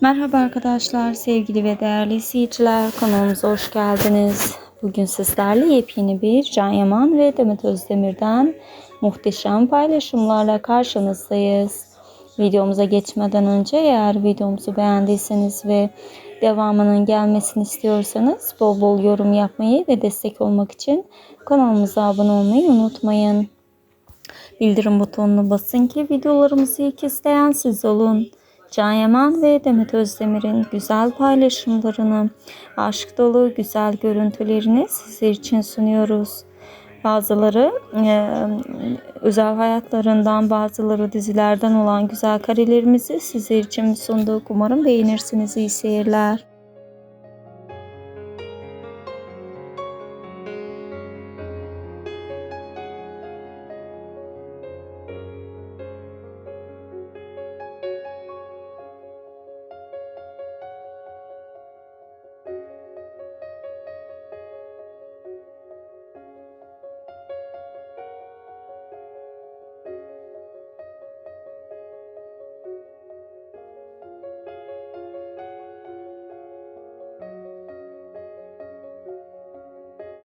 Merhaba arkadaşlar, sevgili ve değerli izleyiciler. Kanalımıza hoş geldiniz. Bugün sizlerle yepyeni bir Can Yaman ve Demet Özdemir'den muhteşem paylaşımlarla karşınızdayız. Videomuza geçmeden önce eğer videomuzu beğendiyseniz ve devamının gelmesini istiyorsanız bol bol yorum yapmayı ve destek olmak için kanalımıza abone olmayı unutmayın. Bildirim butonuna basın ki videolarımızı ilk izleyen siz olun. Can Yaman ve Demet Özdemir'in güzel paylaşımlarını, aşk dolu güzel görüntülerini sizler için sunuyoruz. Bazıları e, özel hayatlarından, bazıları dizilerden olan güzel karelerimizi sizler için sunduk. Umarım beğenirsiniz. İyi seyirler.